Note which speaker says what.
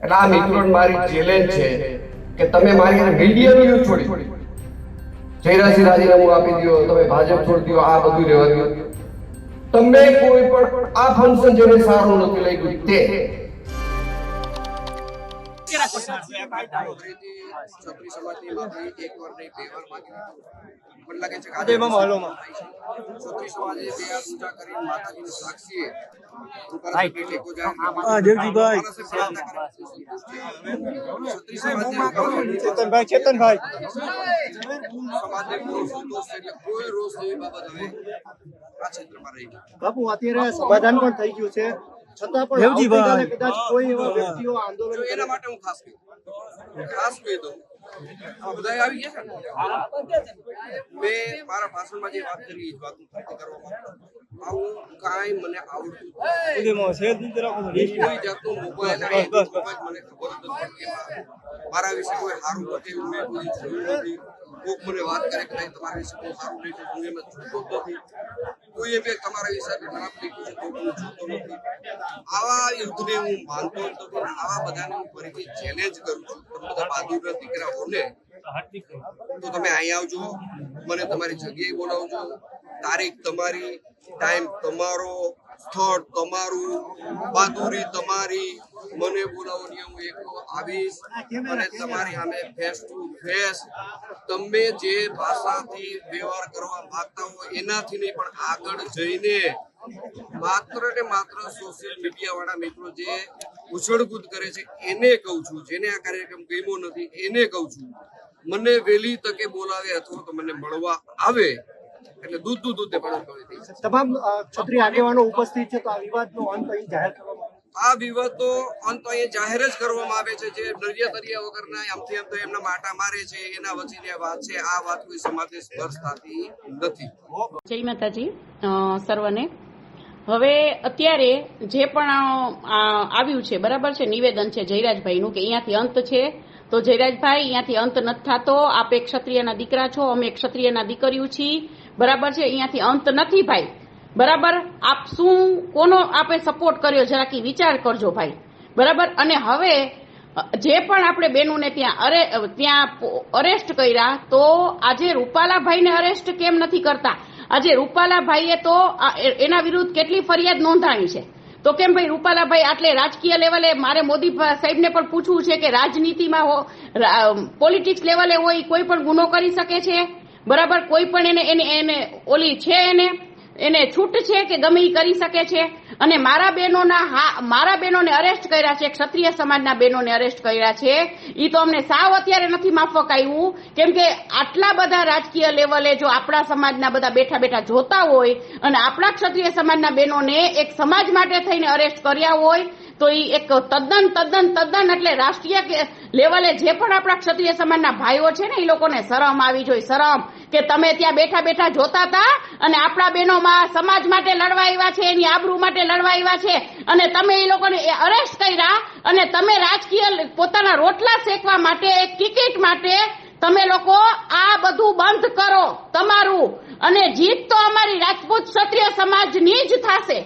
Speaker 1: એટલે આ મિત્રો મારી ચેલેન્જ છે કે તમે મારી મીડિયા ન્યૂઝ છોડી જયરાજી રાજીનામું આપી દો તમે ભાજપ છોડી દો આ બધું રહેવા દો તમે કોઈ પણ આ ફંક્શન જેને સારું નથી લાગ્યું તે
Speaker 2: છત્રી સમાજની માફી એક નહીં બે વાર માંગી.
Speaker 3: બાપુ, અત્યારે સમાધાન પણ થઈ ગયું છે છતાં પણ કદાચ કોઈ એવા વ્યક્તિઓ આંદોલન
Speaker 2: જો એના માટે હું ખાસ કહી. દઉં. ખાસ કહી દઉં. આ બધા આવી ગયા છે ને? મેં મારા ભાષણમાં જે વાત કરી એ જ વાત કરવા માંગતો આવું કાંઈ મને આવડતું કોઈ જાતનું મોબાઈલ મને ખબર મારા વિશે કોઈ સારું નથી મેં કોઈ જોયું નથી. કોક મને વાત કરે કે તમારા વિશે સારું નહીં હું એમ છૂટતો નથી કોઈ બે તમારા હિસાબે ખરાબ લખ્યું છે તો હું નથી. આવા યુદ્ધને હું માનતો હતો પણ આવા બધાને હું ફરીથી ચેલેન્જ કરું છું. બધા બહાદુરના દીકરાઓને તો તમે અહીં આવજો, મને તમારી જગ્યાએ બોલાવજો. તારીખ તમારી ટાઈમ તમારો, સ્થળ તમારું, બહાદુરી તમારી મને બોલાવો હું એકલો આવીશ અને તમારી સામે ફેસ ટુ ફેસ તમે જે ભાષાથી વ્યવહાર કરવા માંગતા હો એનાથી નહીં, પણ આગળ જઈને માત્ર ને માત્ર સોશિયલ મીડિયા વાળા મિત્રો જે ઉછળકૂદ કરે છે, એને કહું છું, જેને આ કાર્યક્રમ ગમ્યો નથી, એને કહું છું, મને વહેલી તકે બોલાવે અથવા તો મને મળવા આવે, એટલે દૂધ દૂધ દૂધ
Speaker 3: તમામ ક્ષત્રિય આગેવાનો ઉપસ્થિત છે, તો આ વિવાદનો અંત અહીં જાહેર.
Speaker 2: આ વિવાદો અંત અહીંયા જાહેર જ કરવામાં આવે છે જે દરિયા દરિયા વગરના આમથી આમ તો એમના માટા મારે છે, એના વચ્ચેની વાત છે. આ વાત કોઈ સમાજને સ્પર્શ નથી.
Speaker 4: જય માતાજી સર્વને. હવે અત્યારે જે પણ આવ્યું છે, બરાબર છે, નિવેદન છે જયરાજભાઈનું કે અહીંયાથી અંત છે. તો જયરાજભાઈ, અહીંયાથી અંત નથી થતો. આપ એક ક્ષત્રિયના દીકરા છો, અમે એક ક્ષત્રિયના દીકરીઓ છીએ. બરાબર છે, અહીંયાથી અંત નથી ભાઈ. બરાબર? આપ શું, કોનો આપે સપોર્ટ કર્યો? જરાક વિચાર કરજો ભાઈ. બરાબર? અને હવે, જે પણ આપણે બેનુને ત્યાં અરે, ત્યાં અરેસ્ટ કર્યા, તો આજે રૂપાલાભાઈને અરેસ્ટ કેમ નથી કરતા? આજે રૂપાલાભાઈએ તો એના વિરુદ્ધ કેટલી ફરિયાદ નોંધાણી છે? તો કેમ ભાઈ રૂપાલાભાઈ આટલે રાજકીય લેવલે મારે મોદી સાહેબને પણ પૂછવું છે કે રાજનીતિમાં હો પોલિટિક્સ લેવલે હોય કોઈ પણ ગુનો કરી શકે છે? બરાબર? કોઈ પણ એને એને એને ઓલી છે એને? એને છૂટ છે કે ગમે એ કરી શકે છે? અને મારા બહેનોના મારા બહેનોને અરેસ્ટ કર્યા છે, ક્ષત્રિય સમાજના બહેનોને અરેસ્ટ કર્યા છે. એ તો અમને સાવ અત્યારે નથી માફક આવ્યું કેમ કે આટલા બધા રાજકીય લેવલે જો આપણા સમાજના બધા બેઠા બેઠા જોતા હોય અને આપણા ક્ષત્રિય સમાજના બહેનોને એક સમાજ માટે થઈને અરેસ્ટ કર્યા હોય તો એ એક તદ્દન તદ્દન તદ્દન એટલે રાષ્ટ્રીય લેવલે જે પણ આપણા ક્ષત્રિય સમાજના ભાઈઓ છે ને એ લોકોને શરમ આવી જોઈએ શરમ કે તમે ત્યાં બેઠા બેઠા જોતા હતા અને આપણા બહેનોમાં સમાજ માટે લડવા આવ્યા છે, એની આબરૂ માટે લડવા આવ્યા છે અને તમે એ લોકોને અરેસ્ટ કર્યા અને તમે રાજકીય પોતાના રોટલા શેકવા માટે, એક ટિકિટ માટે તમે લોકો આ બધું બંધ કરો, તમારું અને જીત તો અમારી રાજપૂત ક્ષત્રિય સમાજની જ થશે.